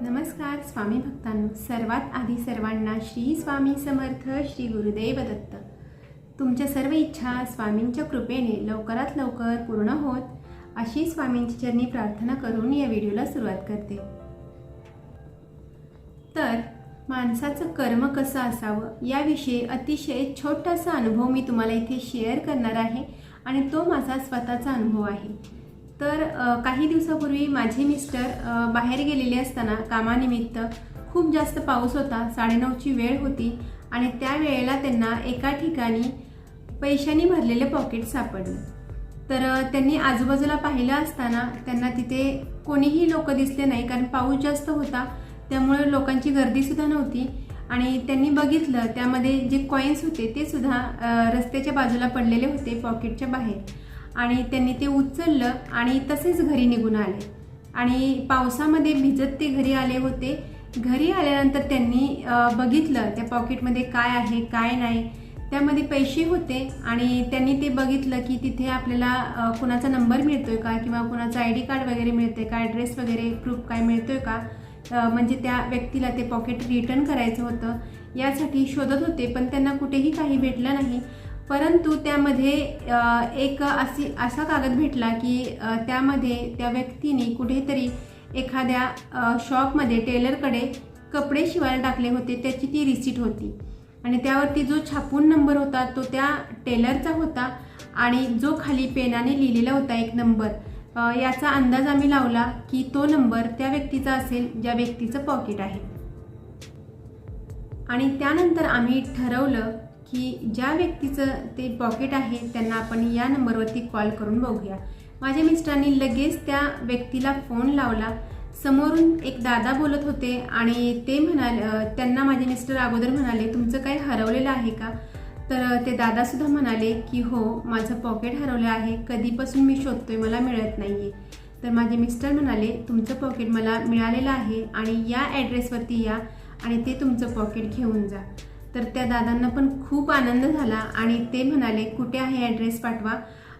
नमस्कार स्वामी भक्तांनो. सर्वात आधी सर्वांना श्री स्वामी समर्थ श्री गुरुदेव दत्त. तुमच्या सर्व इच्छा स्वामींच्या कृपेने लवकरात लवकर पूर्ण होत अशी स्वामींची चरणी प्रार्थना करून या व्हिडिओला सुरुवात करते. तर माणसाचं कर्म कसं असावं याविषयी अतिशय छोटासा अनुभव मी तुम्हाला इथे शेअर करणार आहे आणि तो माझा स्वतःचा अनुभव आहे. तर काही दिवसापूर्वी माझे मिस्टर बाहेर गेलेले असताना कामानिमित्त खूप जास्त पाऊस होता साडेनऊची वेळ होती आणि त्या वेळेला त्यांना एका ठिकाणी पैशांनी भरलेले पॉकेट सापडले. तर त्यांनी आजूबाजूला पाहिलं असताना त्यांना तिथे कोणीही लोक दिसले नाही कारण पाऊस जास्त होता त्यामुळे लोकांची गर्दीसुद्धा नव्हती आणि त्यांनी बघितलं त्यामध्ये जे कॉईन्स होते ते सुद्धा रस्त्याच्या बाजूला पडलेले होते पॉकेटच्या बाहेर. आणि त्यांनी ते उचललं आणि तसेच घरी निघून आले. आणि पावसामध्ये भिजत ते घरी आले होते. घरी आल्यानंतर त्यांनी बघितलं त्या पॉकेटमध्ये काय आहे काय नाही. त्यामध्ये पैसे होते आणि त्यांनी ते बघितलं की तिथे आपल्याला कुणाचा नंबर मिळतोय का किंवा कुणाचा आय डी कार्ड वगैरे मिळतोय का ॲड्रेस वगैरे प्रूफ काय मिळतोय का? म्हणजे त्या व्यक्तीला ते पॉकेट रिटर्न करायचं होतं. यासाठी शोधत होते पण त्यांना कुठेही काही भेटलं नाही. परंतु त्यामध्ये एक अशी असा कागद भेटला की त्यामध्ये त्या व्यक्तीने कुठेतरी एखाद्या शॉपमध्ये टेलरकडे कपडे शिवायला टाकले होते त्याची ती रिसीट होती. आणि त्यावरती जो छापून नंबर होता तो त्या टेलरचा होता आणि जो खाली पेनाने लिहिलेला होता एक नंबर याचा अंदाज आम्ही लावला की तो नंबर त्या व्यक्तीचा असेल ज्या व्यक्तीचं पॉकेट आहे. आणि त्यानंतर आम्ही ठरवलं की ज्या व्यक्तीचं ते पॉकेट आहे त्यांना आपण या नंबरवरती कॉल करून बघूया. माझ्या मिस्टरांनी लगेच त्या व्यक्तीला फोन लावला. समोरून एक दादा बोलत होते आणि ते म्हणाले त्यांना माझे मिस्टर अगोदर म्हणाले तुमचं काही हरवलेलं आहे का? तर ते दादासुद्धा म्हणाले की हो माझं पॉकेट हरवलं आहे. कधीपासून मी शोधतोय मला मिळत नाही आहे तर माझे मिस्टर म्हणाले तुमचं पॉकेट मला मिळालेलं आहे आणि या ॲड्रेसवरती या आणि ते तुमचं पॉकेट घेऊन जा. तर त्या दादांना पण खूप आनंद झाला आणि ते म्हणाले कुठे आहे ॲड्रेस पाठवा?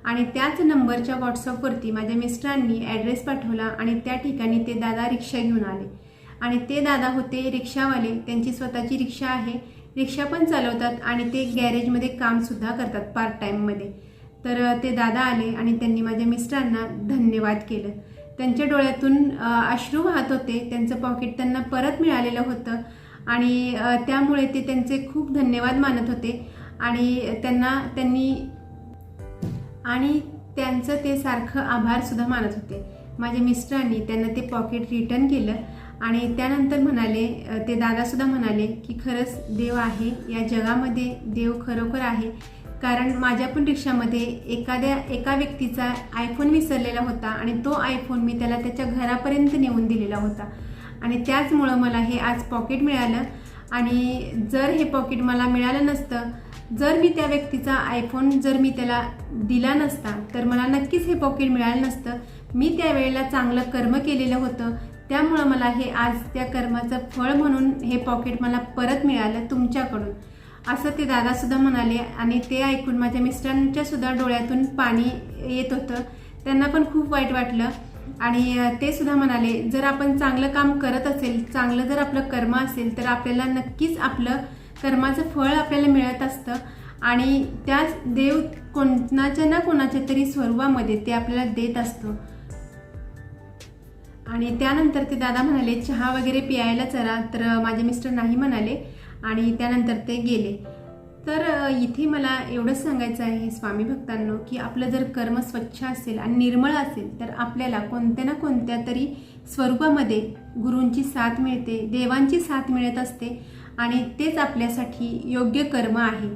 आणि त्याच नंबरच्या व्हॉट्सअपवरती माझ्या मिस्टरांनी ॲड्रेस पाठवला आणि त्या ठिकाणी ते दादा रिक्षा घेऊन आले. आणि ते दादा होते रिक्षावाले. त्यांची स्वतःची रिक्षा आहे. रिक्षा पण चालवतात आणि ते गॅरेजमध्ये कामसुद्धा करतात पार्ट टाईममध्ये तर ते दादा आले आणि त्यांनी माझ्या मिस्टरांना धन्यवाद केलं. त्यांच्या डोळ्यातून अश्रू वाहत होते. त्यांचं पॉकेट त्यांना परत मिळालेलं होतं. आणि त्यामुळे ते त्यांचे खूप धन्यवाद मानत होते. आणि त्यांना त्यांनी आणि त्यांचं ते सारखं आभारसुद्धा मानत होते. माझ्या मिस्टरांनी त्यांना ते पॉकेट रिटर्न केलं आणि त्यानंतर म्हणाले ते दादासुद्धा म्हणाले की खरंच देव आहे या जगामध्ये देव खरोखर आहे. कारण माझ्या पण रिक्षामध्ये एखाद्या एका व्यक्तीचा आयफोन विसरलेला होता आणि तो आयफोन मी त्याला त्याच्या घरापर्यंत नेऊन दिलेला होता. आणि त्याचमुळं मला हे आज पॉकेट मिळालं. आणि जर हे पॉकेट मला मिळालं नसतं जर मी त्या व्यक्तीचा आयफोन जर मी त्याला दिला नसता तर मला नक्कीच हे पॉकेट मिळालं नसतं. मी त्यावेळेला चांगलं कर्म केलेलं होतं. त्यामुळं मला हे आज त्या कर्माचं फळ म्हणून हे पॉकेट मला परत मिळालं तुमच्याकडून. असं ते दादासुद्धा म्हणाले आणि ते ऐकून माझ्या मिस्टरांच्यासुद्धा डोळ्यातून पाणी येत होतं. त्यांना पण खूप वाईट वाटलं. आणि ते सुद्धा म्हणाले जर आपण चांगलं काम करत असेल चांगलं जर आपलं कर्म असेल तर आपल्याला नक्कीच आपलं कर्माचं फळ आपल्याला मिळत असतं. आणि त्याच देव कोणाच्या ना कोणाच्या तरी स्वरूपामध्ये ते आपल्याला देत असतो. आणि त्यानंतर ते दादा म्हणाले चहा वगैरे पियायला चला. तर माझे मिस्टर नाही म्हणाले आणि त्यानंतर ते गेले. तर इथे मला एवढंच सांगायचं आहे स्वामी भक्तांनो की आपलं जर कर्म स्वच्छ असेल आणि निर्मळ असेल तर आपल्याला कोणत्या ना कोणत्या तरी स्वरूपामध्ये गुरूंची साथ मिळते देवांची साथ मिळत असते आणि तेच आपल्यासाठी योग्य कर्म आहे.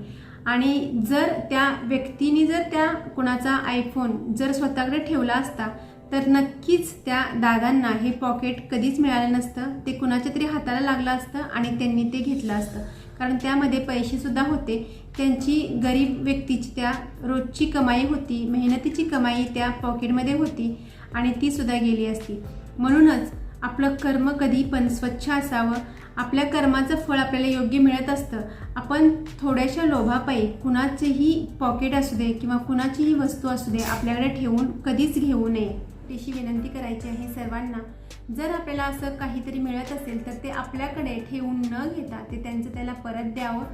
आणि जर त्या व्यक्तीने जर त्या कुणाचा आयफोन जर स्वतःकडे ठेवला असता तर नक्कीच त्या दादांना हे पॉकेट कधीच मिळालं नसतं ते कुणाच्या तरी हाताला लागलं असतं आणि त्यांनी ते घेतलं असतं. कारण त्यामध्ये पैसेसुद्धा होते. त्यांची गरीब व्यक्तीची त्या रोजची कमाई होती मेहनतीची कमाई त्या पॉकेटमध्ये होती आणि ती सुद्धा गेली असती. म्हणूनच आपलं कर्म कधी पण स्वच्छ असावं. आपल्या कर्माचं फळ आपल्याला योग्य मिळत असतं. आपण थोड्याशा लोभापायी कुणाचेही पॉकेट असू दे किंवा कुणाचीही वस्तू असू दे आपल्याकडे ठेवून कधीच घेऊ नये. अशी विनंती करायची आहे सर्वांना. जर आपल्याला असं काहीतरी मिळत असेल तर ते आपल्याकडे ठेवून न घेता ते त्यांचं त्याला परत द्यावं.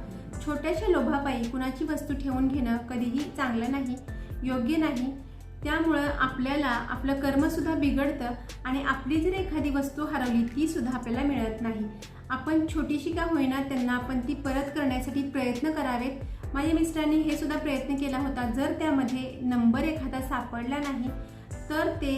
छोट्याशा लोभापायी कुणाची वस्तू ठेवून घेणं कधीही चांगलं नाही योग्य नाही. त्यामुळं आपल्याला आपलं कर्मसुद्धा बिघडतं आणि आपली जर एखादी वस्तू हरवली ती सुद्धा आपल्याला मिळत नाही. आपण छोटीशी का होईना त्यांना आपण ती परत करण्यासाठी प्रयत्न करावेत. माझ्या मिस्टरांनी हे सुद्धा प्रयत्न केला होता जर त्यामध्ये नंबर एखादा सापडला नाही तर ते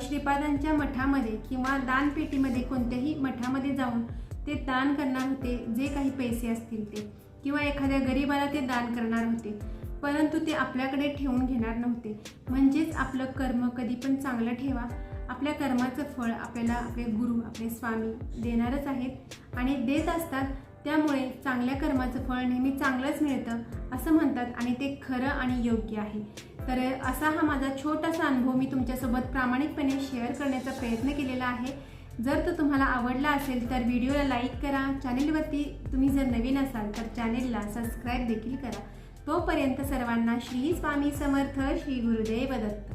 श्रीपादांच्या मठामध्ये किंवा दानपेटीमध्ये कोणत्याही मठामध्ये जाऊन ते दान करणार होते जे काही पैसे असतील ते. किंवा एखाद्या गरिबाला ते दान करणार होते. परंतु ते आपल्याकडे ठेवून घेणार नव्हते. म्हणजेच आपलं कर्म कधी पण चांगलं ठेवा. आपल्या कर्माचं फळ आपल्याला आपले गुरु आपले स्वामी देणारच आहेत आणि देत असतात. त्यामुळे चांगल्या कर्माचं फळ नेहमी चांगलंच मिळतं असं म्हणतात आणि ते खरं आणि योग्य आहे. तर असा हा माझा छोटासा अनुभव मी तुमच्यासोबत प्रामाणिकपणे शेअर करण्याचा प्रयत्न केलेला आहे. जर तो तुम्हाला आवडला असेल तर व्हिडिओला लाईक करा. चॅनेलवरती तुम्ही जर नवीन असाल तर चॅनेलला सबस्क्राईब देखील करा. तोपर्यंत सर्वांना श्री स्वामी समर्थ श्री गुरुदेव दत्त.